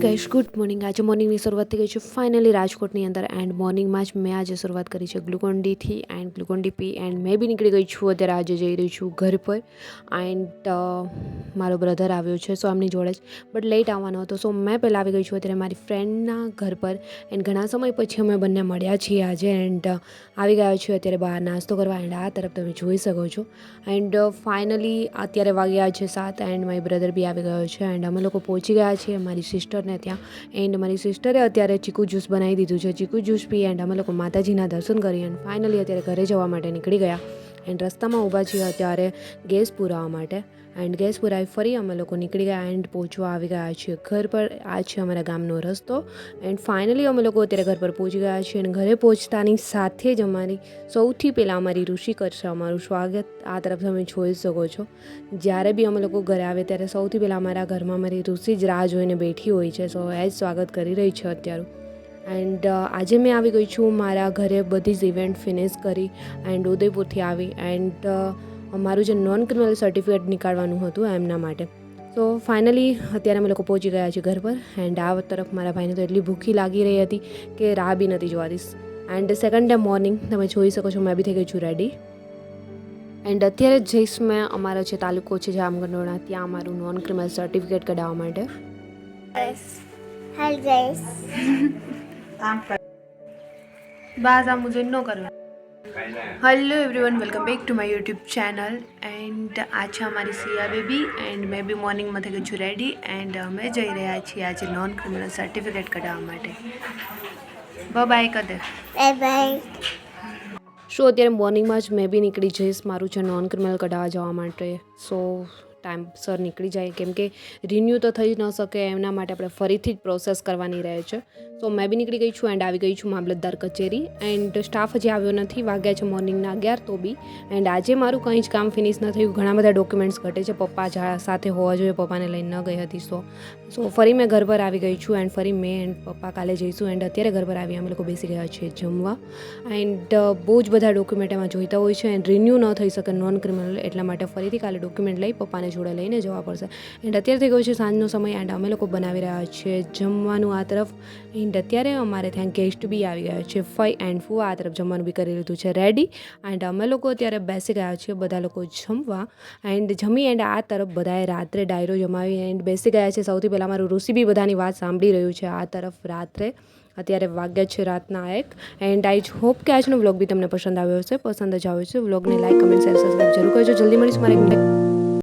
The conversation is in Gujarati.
ગાઈશ. ગુડ મોર્નિંગ આજે મોર્નિંગની શરૂઆત થઈ ગઈ છે ફાઇનલી રાજકોટની અંદર એન્ડ મોર્નિંગમાં જ મેં આજે શરૂઆત કરી છે ગ્લુકોન ડીથી એન્ડ ગ્લુકોન ડી પી એન્ડ મેં બી નીકળી ગઈ છું. અત્યારે આજે જઈ રહી છું ઘર પર. એન્ડ મારો બ્રધર આવ્યો છે સો એમની જોડે જ. બટ લેટ આવવાનો હતો સો મેં પહેલાં આવી ગઈ છું અત્યારે મારી ફ્રેન્ડના ઘર પર. એન્ડ ઘણા સમય પછી અમે બંને મળ્યા છીએ આજે એન્ડ આવી ગયા છીએ અત્યારે બહાર નાસ્તો કરવા. એન્ડ આ તરફ તમે જોઈ શકો છો. એન્ડ ફાઇનલી અત્યારે વાગ્યા છે સાત એન્ડ મારી બ્રધર બી આવી ગયો છે. એન્ડ અમે લોકો પહોંચી ગયા છીએ મારી સિસ્ટરને ત્યાં. એન્ડ મારી સિસ્ટરે અત્યારે ચીકુ જ્યુસ બનાવી દીધું છે. ચીકુ જ્યુસ પી એન્ડ અમે લોકો માતાજીના દર્શન કરી એન્ડ ફાઇનલી અત્યારે ઘરે જવા માટે નીકળી ગયા. એન્ડ રસ્તામાં ઊભા છીએ અત્યારે ગેસ પુરાવા માટે. એન્ડ ગેસ પુરાવી ફરી અમે લોકો નીકળી ગયા એન્ડ પહોંચવા આવી ગયા છીએ. ઘર પર આ છે અમારા ગામનો રસ્તો. એન્ડ ફાઇનલી અમે લોકો અત્યારે ઘર પર પહોંચી ગયા છીએ અને ઘરે પહોંચતાની સાથે જ અમારી સૌથી પહેલાં અમારી ઋષિ કરશે અમારું સ્વાગત. આ તરફ તમે જોઈ શકો છો. જ્યારે બી અમે લોકો ઘરે આવે ત્યારે સૌથી પહેલાં અમારા ઘરમાં અમારી ઋષિ જ રાહ જોઈને બેઠી હોય છે. સો એ જ સ્વાગત કરી રહી છે અત્યારે. એન્ડ આજે મેં આવી ગઈ છું. મારા ઘરે બધી જ ઇવેન્ટ ફિનિશ કરી એન્ડ ઉદયપુરથી આવી. એન્ડ મારું જે નોન ક્રિમિનલ સર્ટિફિકેટ નીકાળવાનું હતું એમના માટે. સો ફાઇનલી અત્યારે અમે લોકો પહોંચી ગયા છીએ ઘર પર એન્ડ આ તરફ મારા ભાઈને તો એટલી ભૂખી લાગી રહી હતી કે રાહ બી નથી જોવાતી. એન્ડ સેકન્ડ ડે મોર્નિંગ તમે જોઈ શકો છો મેં બી થઈ ગઈ છું રેડી એન્ડ અત્યારે જઈશ મેં અમારો જે તાલુકો છે જામગંડોળા ત્યાં અમારું નોન ક્રિમિનલ સર્ટિફિકેટ કઢાવવા માટે. બાસ આ મુજબ નો કરવા hello everyone welcome back to my YouTube channel and આ છે અમારી સિયા બેબી એન્ડ મેં બી મોર્નિંગમાં થઈ ગયું છું રેડી એન્ડ અમે જઈ રહ્યા છીએ આજે નોન ક્રિમિનલ સર્ટિફિકેટ કઢાવવા માટે બ બાય કદે Bye bye. સો અત્યારે મોર્નિંગમાં જ મેં બી નીકળી જઈશ. મારું છે નોન ક્રિમિનલ કઢાવવા જવા માટે. સો ટાઈમસર નીકળી જાય. કેમ કે રિન્યૂ તો થઈ ન શકે, એમના માટે આપણે ફરીથી જ પ્રોસેસ કરવાની રહે છે. સો મેં બી નીકળી ગઈ છું એન્ડ આવી ગઈ છું મામલતદાર કચેરી. એન્ડ સ્ટાફ હજી આવ્યો નથી, વાગ્યા છે મોર્નિંગના અગિયાર તો બી. એન્ડ આજે મારું કંઈ જ કામ ફિનિશ ન થયું. ઘણા બધા ડોક્યુમેન્ટ્સ ઘટે છે, પપ્પા સાથે હોવા જોઈએ, પપ્પાને લઈને ન ગઈ હતી. સો સો ફરી મેં ઘર પર આવી ગઈ છું એન્ડ ફરી મેં એન્ડ પપ્પા કાલે જઈશું. એન્ડ અત્યારે ઘર પર આવી અમે લોકો બેસી ગયા છીએ જમવા. એન્ડ બહુ જ બધા ડોક્યુમેન્ટ એમાં જોઈતા હોય છે. એન્ડ રિન્યૂ ન થઈ શકે નોન ક્રિમિનલ એટલા માટે ફરીથી કાલે ડોક્યુમેન્ટ લઈ પપ્પાને જોડે લઈને જવા પડશે. એન્ડ અત્યારે થઈ ગયો છે, સાંજનો સમય એન્ડ અમે લોકો બનાવી રહ્યા છીએ જમવાનું આ તરફ. એન્ડ અત્યારે અમારે ત્યાં ગેસ્ટ બી આવી ગયા છે, ફઈ એન્ડ ફૂ આ તરફ જમવાનું બી કરી લીધું છે રેડી એન્ડ અમે લોકો અત્યારે બેસી ગયા છીએ, બધા લોકો જમવા. એન્ડ જમી એન્ડ આ તરફ બધાએ રાત્રે ડાયરો જમાવી એન્ડ બેસી ગયા છે. સૌથી પહેલાં મારું ઋષિ બી બધાની વાત સાંભળી રહ્યું છે આ તરફ રાત્રે. અત્યારે વાગ્યા છે રાતના એક. એન્ડ આઈ હોપ કે આજનો વ્લોગ બી તમને પસંદ આવ્યો હશે. પસંદ જ આવ્યો છે વ્લોગને લાઈક કમેન્ટ શેર સબસ્ક્રાઈબ જરૂર કરજો. જલ્દી મળીશું મારે